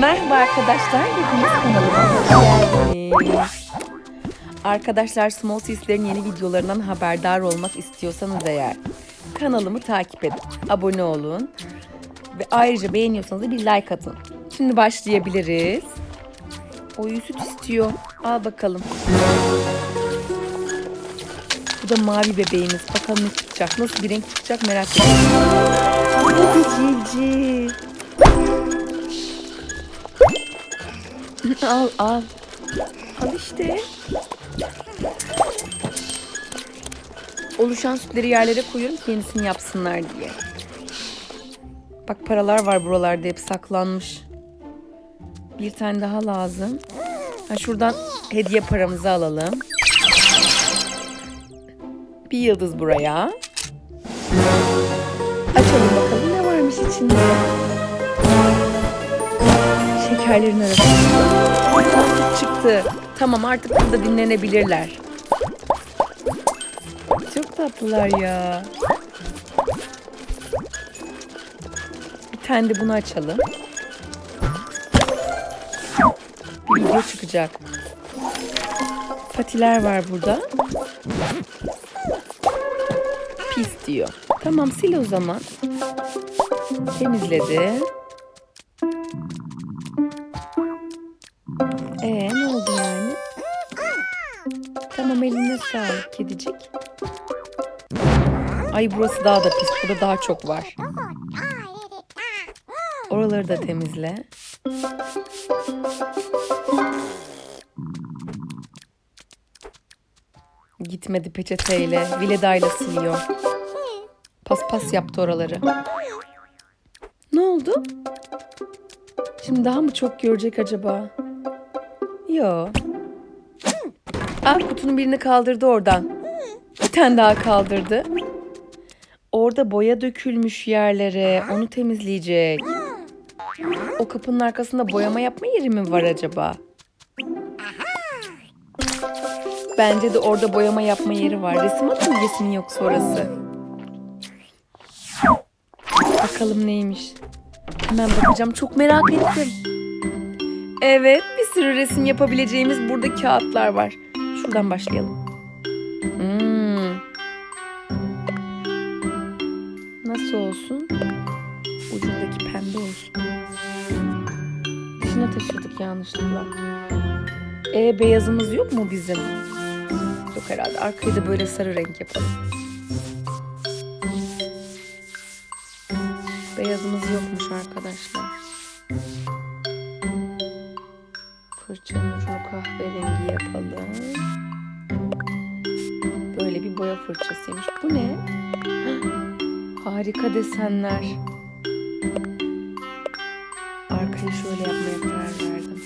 Merhaba arkadaşlar, hepiniz kanalıma hoş geldiniz. Arkadaşlar Small Sis'lerin yeni videolarından haberdar olmak istiyorsanız eğer kanalımı takip edin, abone olun ve ayrıca beğeniyorsanız da bir like atın. Şimdi başlayabiliriz. Oyu süt istiyor. Al bakalım. Bu da mavi bebeğimiz. Bakalım ne çıkacak. Nasıl bir renk çıkacak merak ediyorum. Bu civciv. al al. Al işte. Oluşan sütleri yerlere koyuyorum ki yenisini yapsınlar diye. Bak paralar var buralarda hep saklanmış. Bir tane daha lazım. Ha, şuradan hediye paramızı alalım. Bir yıldız buraya. Açalım bakalım ne varmış içinde. Şekerlerin arasında. Çıktı. Tamam artık burada dinlenebilirler. Çok tatlılar ya. Bir tane de bunu açalım. Bir video çıkacak. Patiler var burada. Pis diyor. Tamam sil o zaman. Temizledi. Kedicik. Ay burası daha da pis. Burada daha çok var. Oraları da temizle. Gitmedi peçeteyle. Viledayla siliyor. Paspas yaptı oraları. Ne oldu? Şimdi daha mı çok görecek acaba? Yo. Ah kutunun birini kaldırdı oradan. Bir tane daha kaldırdı. Orada boya dökülmüş yerlere. Onu temizleyecek. O kapının arkasında boyama yapma yeri mi var acaba? Bence de orada boyama yapma yeri var. Resim atölyesi mi yoksa orası? Bakalım neymiş. Hemen bakacağım. Çok merak ettim. Evet, bir sürü resim yapabileceğimiz burada kağıtlar var. Şuradan başlayalım. Nasıl olsun? Ucundaki pembe olsun. Dışına taşıdık yanlışlıkla. E beyazımız yok mu bizim? Yok herhalde. Arkayı da böyle sarı renk yapalım. Beyazımız yokmuş arkadaşlar. Fırçanın ucunu kahverengi yapalım. Böyle bir boya fırçasıymış. Bu ne? Harika desenler. Arkayı şöyle yapmaya karar verdim.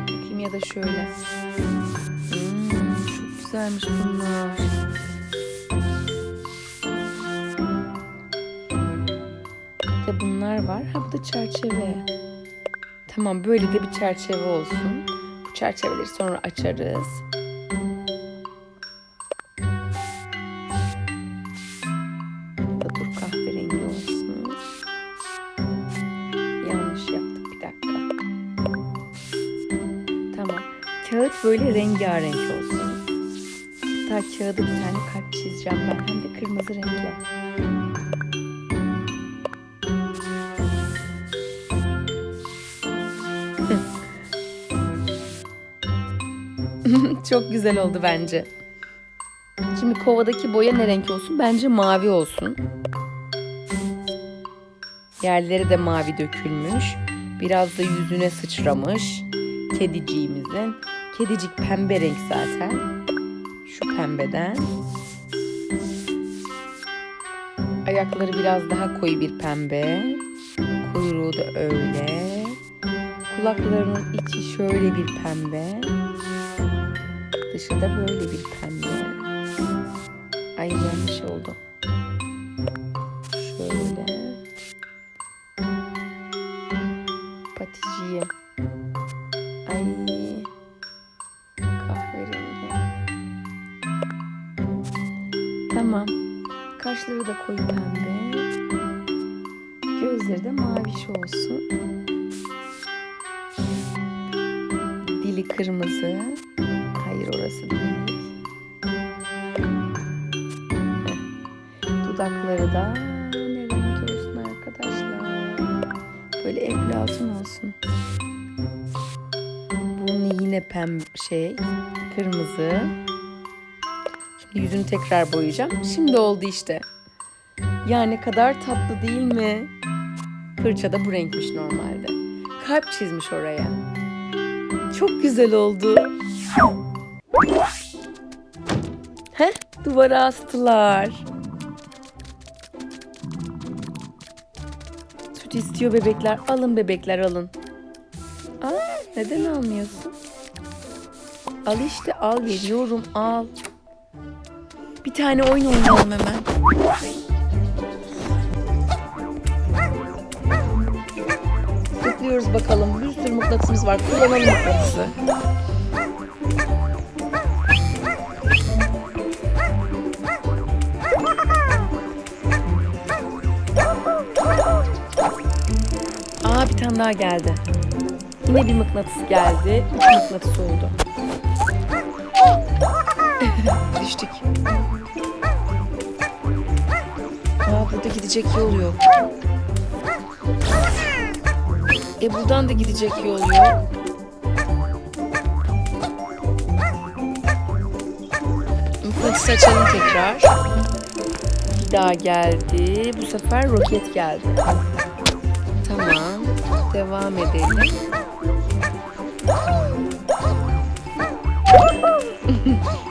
Bakayım ya da şöyle. Hmm, çok güzelmiş bunlar. Bir de bunlar var. Ha bu da çerçeve. Tamam böyle de bir çerçeve olsun. Bu çerçeveleri sonra açarız. Böyle rengarenk olsun. Hatta kağıda bir tane kalp çizeceğim ben. Hem de kırmızı renkle. Çok güzel oldu bence. Şimdi kovadaki boya ne renk olsun? Bence mavi olsun. Yerleri de mavi dökülmüş. Biraz da yüzüne sıçramış. Kediciğimizin. Kedicik pembe renk zaten. Şu pembeden. Ayakları biraz daha koyu bir pembe. Kuyruğu da öyle. Kulaklarının içi şöyle bir pembe. Dışı da böyle bir pembe. Ay yanlış oldu. Kaşları da koyu pembe. Göz Gözleri de maviş olsun. Dili kırmızı. Hayır orası değil. Dudakları da ne renk olsun arkadaşlar. Böyle eflatun olsun. Burnu yine pem şey kırmızı. Yüzünü tekrar boyayacağım. Şimdi oldu işte. Ya ne kadar tatlı değil mi? Fırça da bu renkmiş normalde. Kalp çizmiş oraya. Çok güzel oldu. Heh, duvara astılar. Süt istiyor bebekler. Alın bebekler alın. Aa, neden almıyorsun? Al işte al veriyorum al. Bir tane oyun oynayalım hemen. Tıklıyoruz bakalım. Bir sürü mıknatısımız var. Kullanalım mıknatısı. Aa bir tane daha geldi. Yine bir mıknatıs geldi. Üç mıknatıs oldu. Düştük. Gidecek yol yok. E buradan da gidecek yol yok. Mıknatısı açalım tekrar. Bir daha geldi. Bu sefer roket geldi. Tamam. Devam edelim.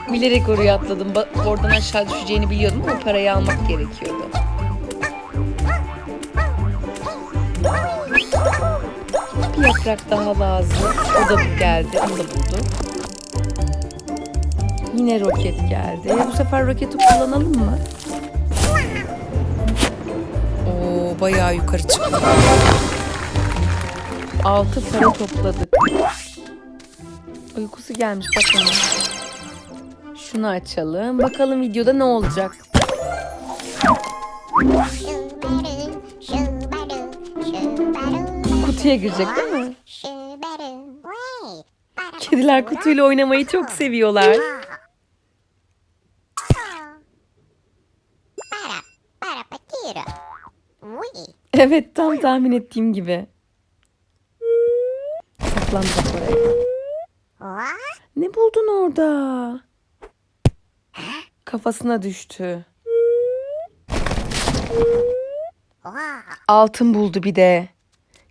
Bilerek oraya atladım. Oradan aşağı düşeceğini biliyordum ama parayı almak gerekiyordu. Bir yaprak daha lazım. O da geldi. Onu da bulduk. Yine roket geldi. Bu sefer roketi kullanalım mı? Oo, bayağı yukarı çıktı. Altı para topladık. Uykusu gelmiş bakalım. Şunu açalım. Bakalım videoda ne olacak. Kutuya girecek değil mi? Kediler kutuyla oynamayı çok seviyorlar. Evet tam tahmin ettiğim gibi. Saklandı bak oraya. Ne buldun orada? Kafasına düştü. Altın buldu bir de.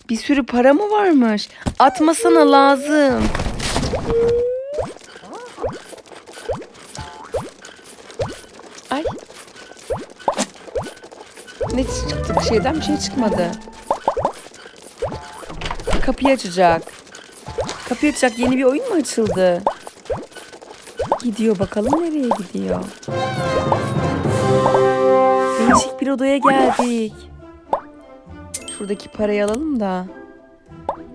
Bir sürü para mı varmış? Atmasana lazım. Ay. Ne çıktı bir şeyden bir şey çıkmadı. Kapıyı açacak. Kapıyı açacak yeni bir oyun mu açıldı? Gidiyor bakalım nereye gidiyor. Değişik bir odaya geldik. Şuradaki parayı alalım da.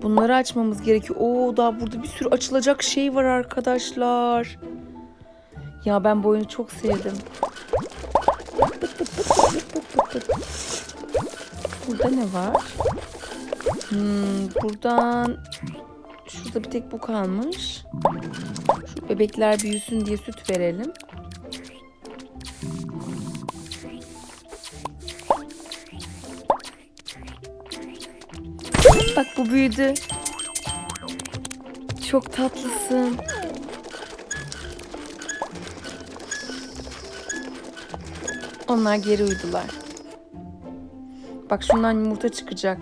Bunları açmamız gerekiyor. Oo daha burada bir sürü açılacak şey var arkadaşlar. Ya ben bu oyunu çok sevdim. Burada ne var? Hmm, buradan şurada bir tek bu kalmış. Şu bebekler büyüsün diye süt verelim. Bak bu büyüdü. Çok tatlısın. Onlar geri uydular. Bak şundan yumurta çıkacak.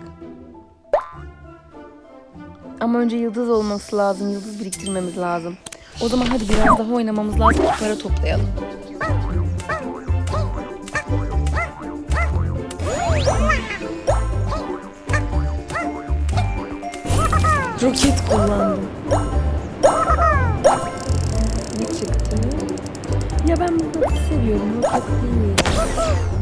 Ama önce yıldız olması lazım. Yıldız biriktirmemiz lazım. O zaman hadi biraz daha oynamamız lazım para toplayalım. Kullandım. Ne çıktı? Ya ben bu seviyorum. Roket değil.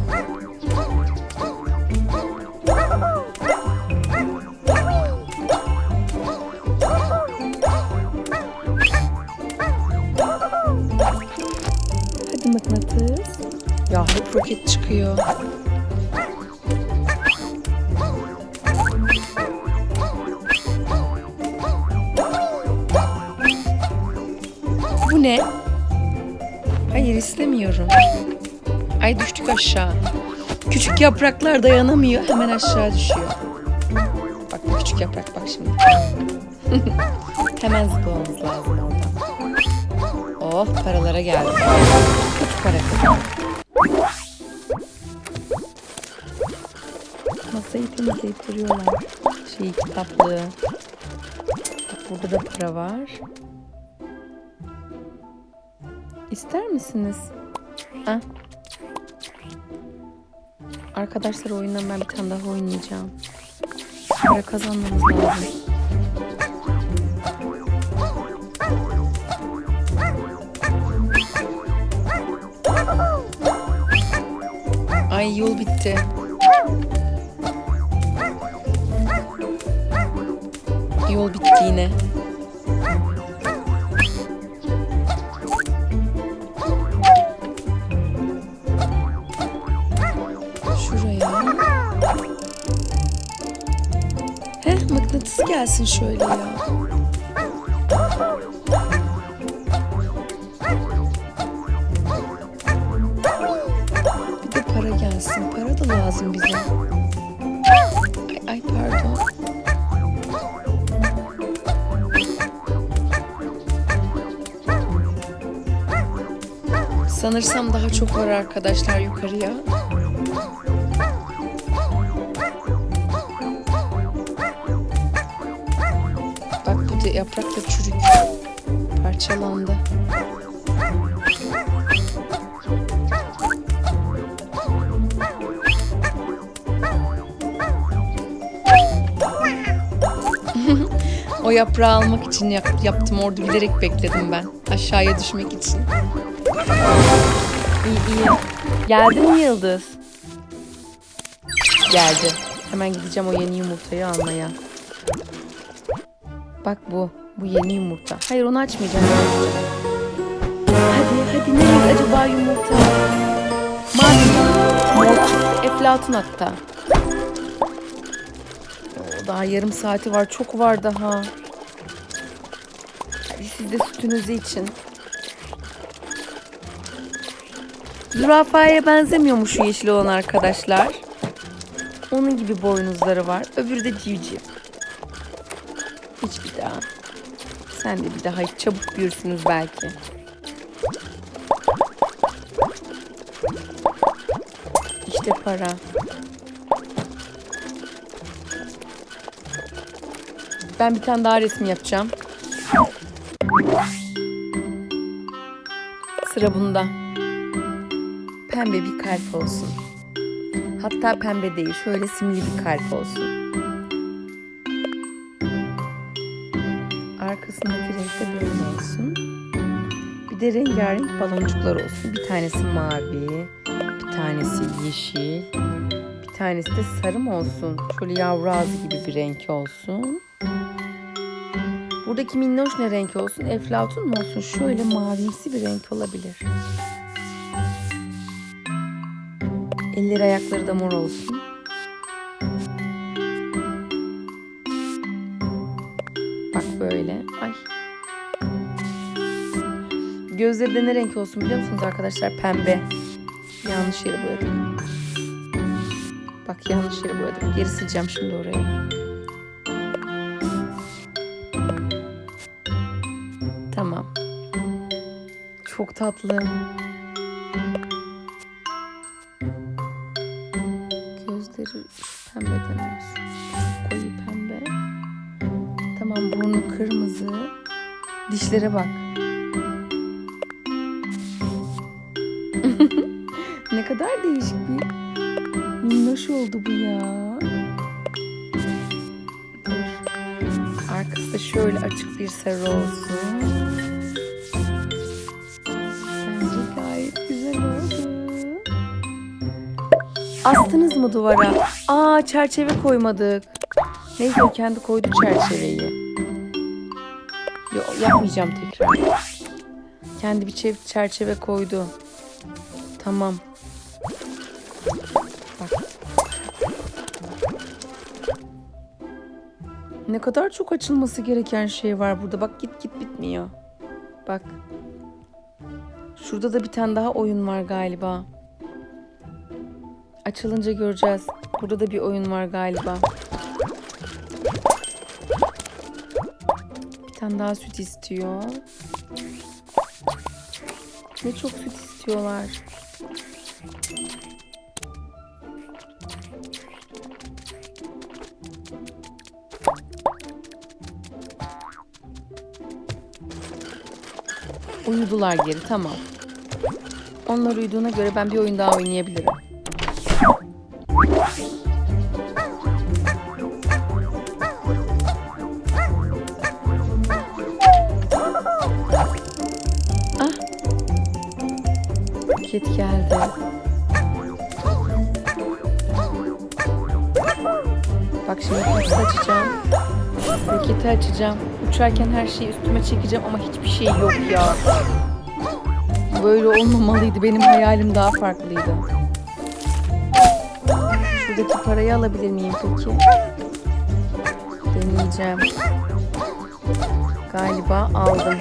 Yapraklar dayanamıyor. Hemen aşağı düşüyor. Bak bu küçük yaprak bak şimdi. Hemen zıplamamız lazım oradan. Oh paralara geldik. Üç para. Masayı temizleyip duruyorlar. Şey kitaplığı. Burada da para var. İster misiniz? Ha? Arkadaşlar oyundan ben bir tane daha oynayacağım. Para kazanmamız lazım. Ay yol bitti. Yol bitti yine. Gelsin şöyle ya. Bir de para gelsin. Para da lazım bize. Ay, ay pardon. Sanırsam daha çok var arkadaşlar yukarıya. Yaprak da çürük. Parçalandı. o yaprağı almak için yap- yaptım. Orada bilerek bekledim ben. Aşağıya düşmek için. İyi iyi. Geldi mi Yıldız? Geldi. Hemen gideceğim o yeni yumurtayı almaya. Bak bu. Bu yeni yumurta. Hayır onu açmayacağım. Hadi hadi nerede acaba yumurta? Mavi. Mor. Eflatun hatta. Oo, daha yarım saati var. Çok var daha. Hadi siz de sütünüzü için. Zürafaya benzemiyormuş şu yeşil olan arkadaşlar. Onun gibi boynuzları var. Öbürü de civciv. Hiç bir daha. Sen de bir daha hiç çabuk büyürsünüz belki. İşte para. Ben bir tane daha resim yapacağım. Sıra bunda. Pembe bir kalp olsun. Hatta pembe değil, şöyle simli bir kalp olsun. De rengarenk baloncuklar olsun. Bir tanesi mavi, bir tanesi yeşil, bir tanesi de sarı mı olsun? Şöyle yavru ağzı gibi bir renk olsun. Buradaki minnoş ne renk olsun? Eflatun mu olsun? Şöyle mavimsi bir renk olabilir. Elleri ayakları da mor olsun. Gözleri de ne renk olsun biliyor musunuz arkadaşlar? Pembe. Yanlış yere boyadım. Bak yanlış yere boyadım. Geri sileceğim şimdi orayı. Tamam. Çok tatlı. Gözleri pembeden olsun. Koyu pembe. Tamam burnu kırmızı. Dişlere bak. Ne kadar değişik bir minnoş oldu bu ya. Dur. Arkası da şöyle açık bir sarı olsun. Bence gayet güzel oldu. Astınız mı duvara? Aa çerçeve koymadık. Neyse kendi koydu çerçeveyi. Yok yapmayacağım tekrar. Kendi bir çe- çerçeve koydu. Tamam. Ne kadar çok açılması gereken şey var burada. Bak git git bitmiyor. Bak. Şurada da bir tane daha oyun var galiba. Açılınca göreceğiz. Burada da bir oyun var galiba. Bir tane daha süt istiyor. Ne çok süt istiyorlar. Uyudular geri tamam. Onlar uyuduğuna göre ben bir oyun daha oynayabilirim. Ah. Ket geldi. Bak şimdi. Roketi açacağım. Uçarken her şeyi üstüme çekeceğim ama hiçbir şey yok ya. Böyle olmamalıydı. Benim hayalim daha farklıydı. Şuradaki parayı alabilir miyim peki? Deneyeceğim. Galiba aldım.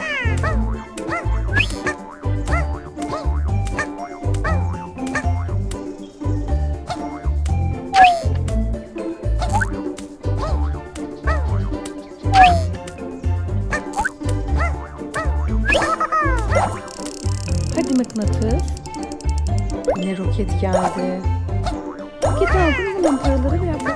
Mıknatıs. Yine roket geldi. Roket aldığım zaman paraları ve yaprakları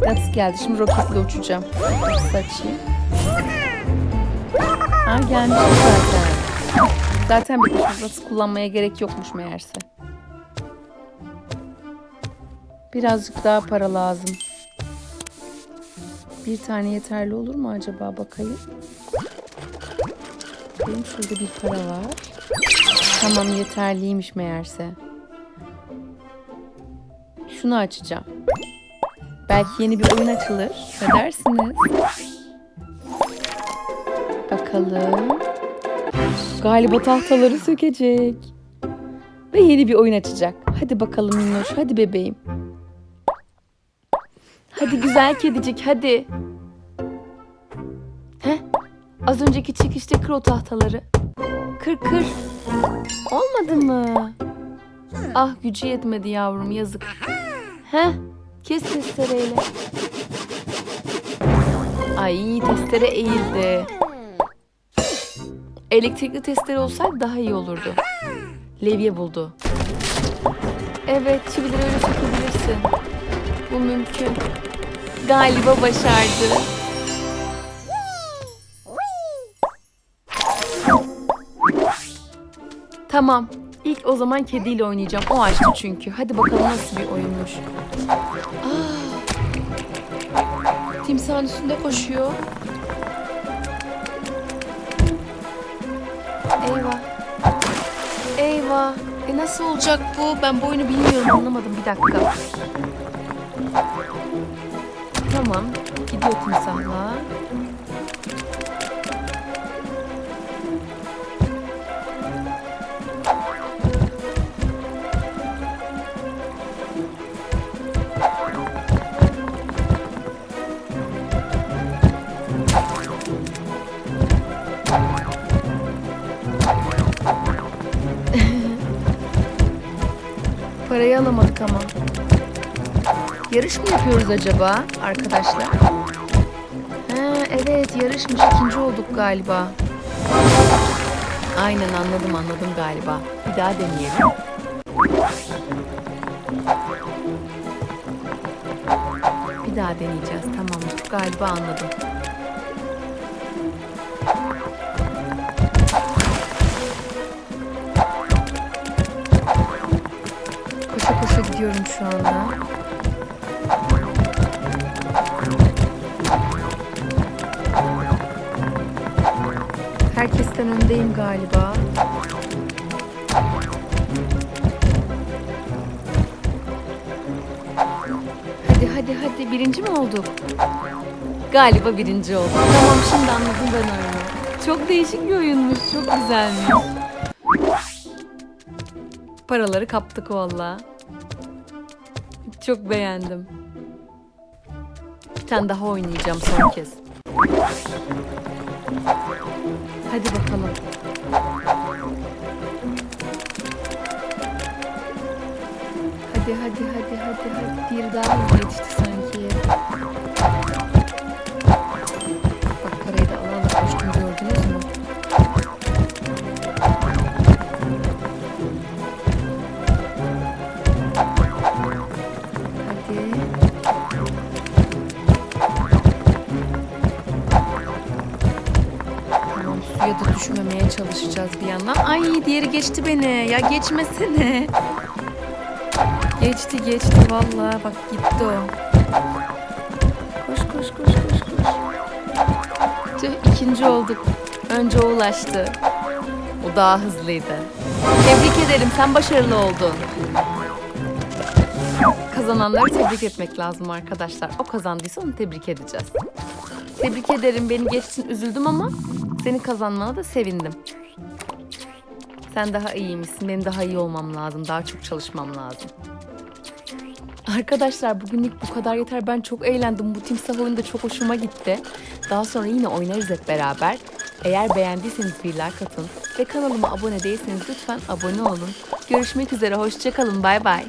Mıknatıs geldi. Şimdi roketle uçacağım. Mıknatıs açayım. Ha gelmiş zaten. Zaten bir mıknatıs kullanmaya gerek yokmuş meğerse. Birazcık daha para lazım. Bir tane yeterli olur mu acaba bakayım. Benim şurada bir para var. Tamam yeterliymiş meğerse. Şunu açacağım. Belki yeni bir oyun açılır. Ne dersiniz? Bakalım. Galiba tahtaları sökecek. Ve yeni bir oyun açacak. Hadi bakalım Minnoş. Hadi bebeğim. Hadi güzel kedicik hadi. Heh. Az önceki çekişte kır o tahtaları. Kır kır. Olmadı mı? Ah gücü yetmedi yavrum yazık. Heh. Kes testereyle. Ay testere eğildi. Elektrikli testere olsaydı daha iyi olurdu. Levye buldu. Evet çivileri öyle sökebilirsin. Bu mümkün. Galiba başardı. Tamam. İlk o zaman kediyle oynayacağım. O açtı çünkü. Hadi bakalım nasıl bir oyunmuş. Aa, timsahın üstünde koşuyor. Eyvah. Eyvah. E nasıl olacak bu? Ben bu oyunu bilmiyorum anlamadım. Bir dakika. Tamam. Gidiyor timsahla. Parayı alamadık ama. Yarış mı yapıyoruz acaba arkadaşlar? Ha, evet yarışmış. ikinci olduk galiba. Aynen anladım anladım galiba. Bir daha deneyelim. Bir daha deneyeceğiz. Tamamdır. Galiba anladım. şu anda. Herkesten öndeyim galiba. Hadi hadi hadi birinci mi olduk? Galiba birinci olduk. Tamam şimdi anladım ben oyunu. Çok değişik bir oyunmuş, çok güzelmiş. Paraları kaptık valla. Çok beğendim. Bir tane daha oynayacağım son kez. Hadi bakalım. Hadi hadi hadi hadi hadi. Bir daha yetişti sanki. Diğeri geçti beni. Ya geçmesene. Geçti geçti vallahi bak gitti o. Koş koş koş koş koş. Tüh ikinci olduk. Önce o ulaştı. O daha hızlıydı. Tebrik ederim sen başarılı oldun. Kazananları tebrik etmek lazım arkadaşlar. O kazandıysa onu tebrik edeceğiz. Tebrik ederim beni geçtin üzüldüm ama senin kazanmana da sevindim. Sen daha iyiymişsin. Benim daha iyi olmam lazım. Daha çok çalışmam lazım. Arkadaşlar bugünlük bu kadar yeter. Ben çok eğlendim. Bu timsah oyunu da çok hoşuma gitti. Daha sonra yine oynarız hep beraber. Eğer beğendiyseniz bir like atın ve kanalıma abone değilseniz lütfen abone olun. Görüşmek üzere. Hoşçakalın. Bay bay.